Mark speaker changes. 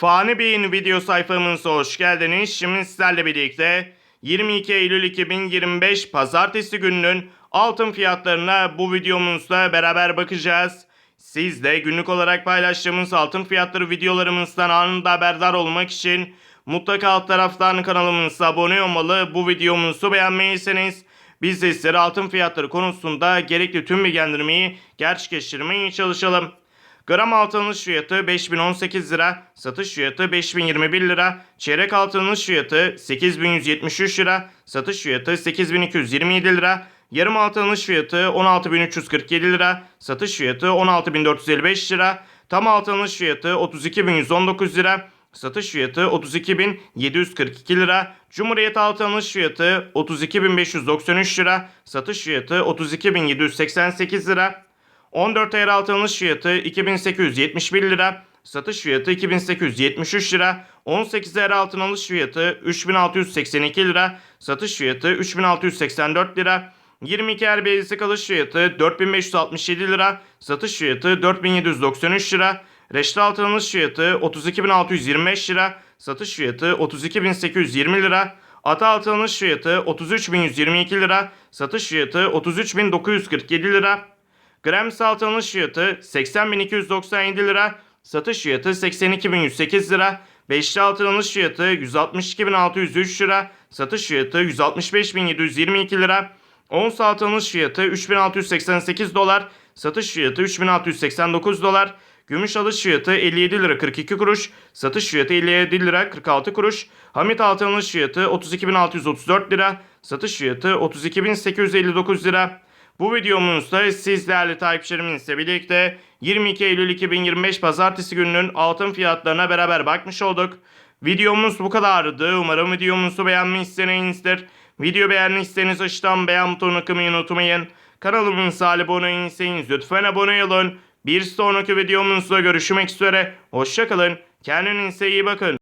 Speaker 1: Fani Bey'in video sayfamıza hoş geldiniz. Şimdi sizlerle birlikte 22 Eylül 2025 Pazartesi gününün altın fiyatlarına bu videomuzda beraber bakacağız. Siz de günlük olarak paylaştığımız altın fiyatları videolarımızdan anında haberdar olmak için mutlaka alt taraftan kanalımıza abone olmalı. Bu videomuzu beğenmeyiyseniz biz de sizlere altın fiyatları konusunda gerekli tüm bilgilendirmeyi gerçekleştirmeye çalışalım. Gram altın alış fiyatı 5018 lira, satış fiyatı 5021 lira, çeyrek altın alış fiyatı 8173 lira, satış fiyatı 8227 lira, yarım altın alış fiyatı 16347 lira, satış fiyatı 16455 lira, tam altın alış fiyatı 32119 lira, satış fiyatı 32742 lira, Cumhuriyet altın alış fiyatı 32593 lira, satış fiyatı 32788 lira, 14 ayar altın alış fiyatı 2871 lira, satış fiyatı 2873 lira, 18 ayar altın alış fiyatı 3682 lira, satış fiyatı 3684 lira, 22 ayar basic alış fiyatı 4567 lira, satış fiyatı 4793 lira, reşte altın alış fiyatı 32625 lira, satış fiyatı 32820 lira, ata altın alış fiyatı 33122 lira, satış fiyatı 33947 lira, Gram alış fiyatı 80.297 lira, satış fiyatı 82.108 lira. Beşli altın alış fiyatı 162.603 lira, satış fiyatı 165.722 lira. Ons altın alış fiyatı 3.688 dolar, satış fiyatı 3.689 dolar. Gümüş alış fiyatı 57 lira 42 kuruş, satış fiyatı 57 lira 46 kuruş. Hamit altın alış fiyatı 32.634 lira, satış fiyatı 32.859 lira. Bu videomuzda siz değerli takipçilerimizle birlikte 22 Eylül 2025 Pazartesi gününün altın fiyatlarına beraber bakmış olduk. Videomuz bu kadardı. Umarım videomuzu beğenmişsinizdir. Video beğendiyseniz aşağıdan beğen butonuna kımayı unutmayın. Kanalımıza abone değilseniz lütfen abone olun. Bir sonraki videomuzda görüşmek üzere. Hoşçakalın. Kendinize iyi bakın.